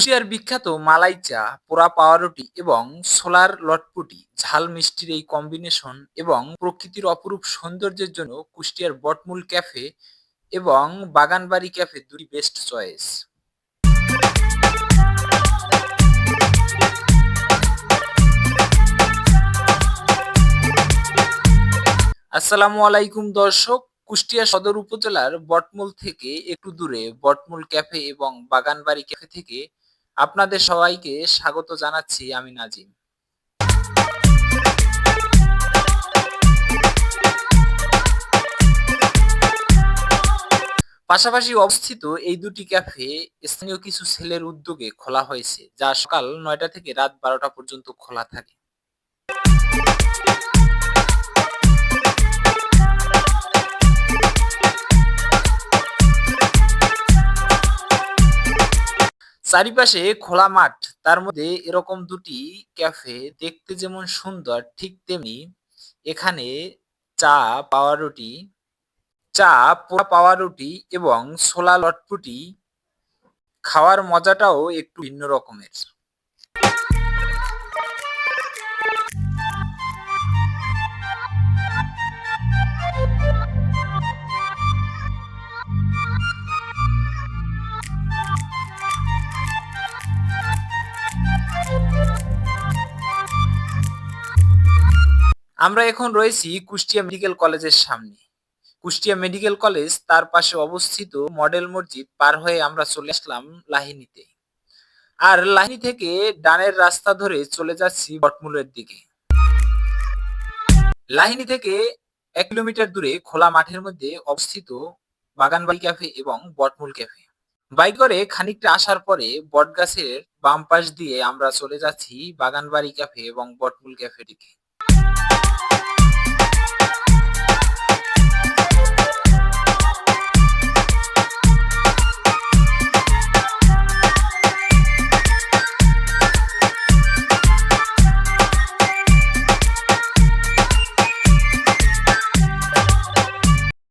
কুষ্টিয়ার বিখ্যাত মালাই চা, পোড়া পাউরুটি এবং সোলার লটপুটি, ঝাল মিষ্টির এই কম্বিনেশন এবং প্রকৃতির অপরূপ সৌন্দর্যের জন্য কুষ্টিয়ার বটমূল ক্যাফে এবং বাগানবাড়ি ক্যাফে দুটি বেস্ট চয়েস আসসালামু আলাইকুম দর্শক, কুষ্টিয়া সদর উপজেলার বটমূল থেকে একটু দূরে বটমূল ক্যাফে এবং বাগানবাড়ি ক্যাফে থেকে আপনাদের সবাইকে স্বাগত জানাচ্ছি আমি নাজিম। পাশাপাশি অবস্থিত এই দুটি ক্যাফে স্থানীয় কিছু ছেলের উদ্যোগে খোলা হয়েছে, যা সকাল নয়টা থেকে রাত বারোটা পর্যন্ত খোলা থাকে। চারিপাশে খোলা মাঠ, তার মধ্যে এরকম দুটি ক্যাফে দেখতে যেমন সুন্দর, ঠিক তেমনি এখানে চা পাওয়ারুটি চা, পোড়া পাওয়ারুটি এবং ছোলা লটপুটি খাওয়ার মজাটাও একটু ভিন্ন রকমের। আমরা এখন রয়েছি কুষ্টিয়া মেডিকেল কলেজের সামনে। কুষ্টিয়া মেডিকেল কলেজ তার পাশে অবস্থিত মডেল মসজিদ পার হয়ে আমরা চলে আসলাম লাহিনীতে। আর লাহিনী থেকে ডানের রাস্তা ধরে চলে যাচ্ছি বটমূলের দিকে। লাহিনী থেকে এক কিলোমিটার দূরে খোলা মাঠের মধ্যে অবস্থিত বাগানবাড়ি ক্যাফে এবং বটমূল ক্যাফে। বাইক করে খানিকটা আসার পরে বটগাছের বাম পাশ দিয়ে আমরা চলে যাচ্ছি বাগানবাড়ি ক্যাফে এবং বটমূল ক্যাফে দিকে